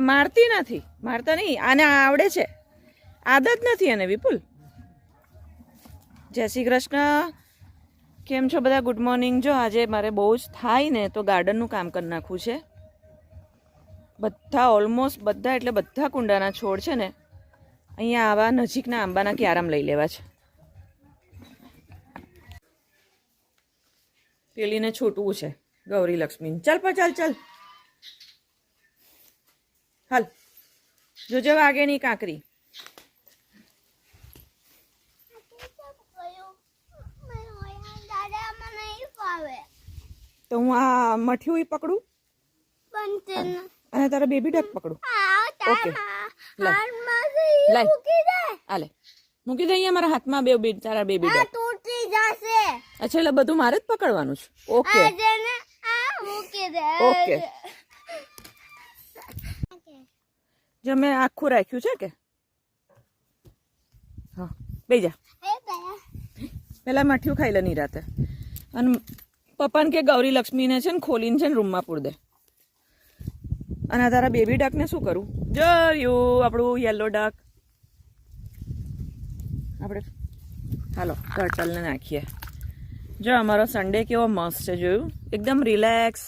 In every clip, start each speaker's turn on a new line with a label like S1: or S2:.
S1: મારતી નથી મારતા નહીં આને આવડે છે. આદત નથી અને વિપુલ. જય શ્રી કૃષ્ણ. કેમ છો બધા? ગુડ મોર્નિંગ જો આજે મારે બહુ જ થાય ને, તો ગાર્ડનનું કામ કરી નાખવું છે. બધા ઓલમોસ્ટ બધા, એટલે બધા કુંડાના છોડ છે ને, અહીંયા આવા નજીકના આંબાના ક્યારામ લઈ લેવા છે. પેલીને છૂટવું છે, ગૌરી લક્ષ્મી. ચાલ પર ચાલ ચાલ. હાલ. જોજો વાગેની કાંકરી. તો હું આ મઠિયું પકડું? અને તારા બેબી ડક પકડું? ઓકે. આલે મૂકી દે. અહીંયા મારા હાથમાં બે બે તારા બેબી ડક
S2: તૂટી જશે.
S1: અચ્છા એટલે બધું મારે જ પકડવાનું છે. ઓકે. ઓકે. જો મેં આખું રાખ્યું છે કે? હા. બે જા. પેલા મઠિયું ખાઈ લે નિરાતે અને પપ્પાને કે ગૌરી લક્ષ્મીને છે ને ખોલીને છે ને રૂમમાં પૂર દે. અને આ તારા બેબી ડકને શું કરું? જોયું આપણું યલો ડક આપણે હાલો ટર્ટલને નાખીએ. જો, અમારો સન્ડે કેવો મસ્ત છે, જોયું? એકદમ રિલેક્સ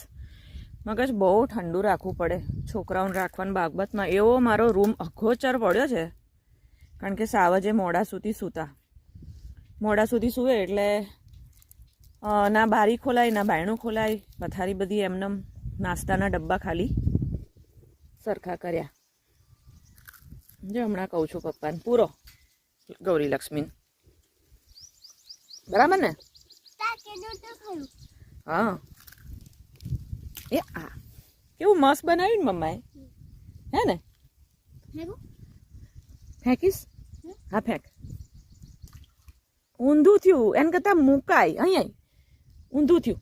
S1: મગજ બહુ ઠંડુ રાખવું પડે. છોકરાઓને રાખવાની બાબતમાં એવો મારો રૂમ અઘોચર પડ્યો છે. કારણ કે સાવજે મોડા સુધી સૂતા. મોડા સુધી સૂવે એટલે ના બારી ખોલાય ના બાયણું ખોલાય પથારી બધી એમનેમ નાસ્તાના ડબ્બા ખાલી સરખા કર્યા. જો હમણાં કહું છું પપ્પાને પૂરો. ગૌરી લક્ષ્મી બરાબર ને? હા. એ આ. કેવું મસ્ત બનાવ્યું ને મમ્માએ? હે ને? ફેંકીશ? હા ફેંક. ઊંધું થયું. એને કરતાં મુકાય અહીંયા ઊંધું થયું.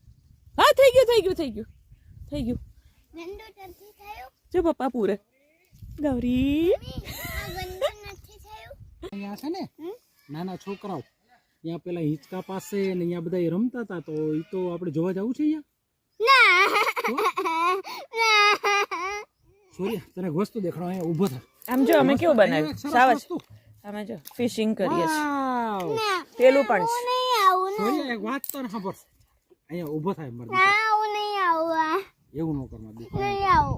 S1: હા થઈ ગયું થઈ ગયું થઈ ગયું. થઈ ગયું. જો પપ્પા પૂરે. ગૌરી.
S2: આ ગંદુ નથી થયું?
S3: અહીંયા છે ને નાના છોકરાઓ. ત્યાં પેલા હિંચકા પાસે ને અહીંયા બધા રમતા હતા તો એ તો આપણે જોવા જવું છે અહીંયા? સોરી તને વસ્તુ દેખાડો અહીંયા ઊભો થા.
S1: આમ જો અમે કેવું બનાવ્યું? સાવજ. અમે જો ફિશિંગ કરીએ છીએ. પેલું પણ છે.
S3: સોરી એક વાત તો ખબર અહીંયા ઊભો થાય મર
S2: ના હું નહીં આવું આ.
S3: એવું ન કરવા દે
S2: નહીં આવું.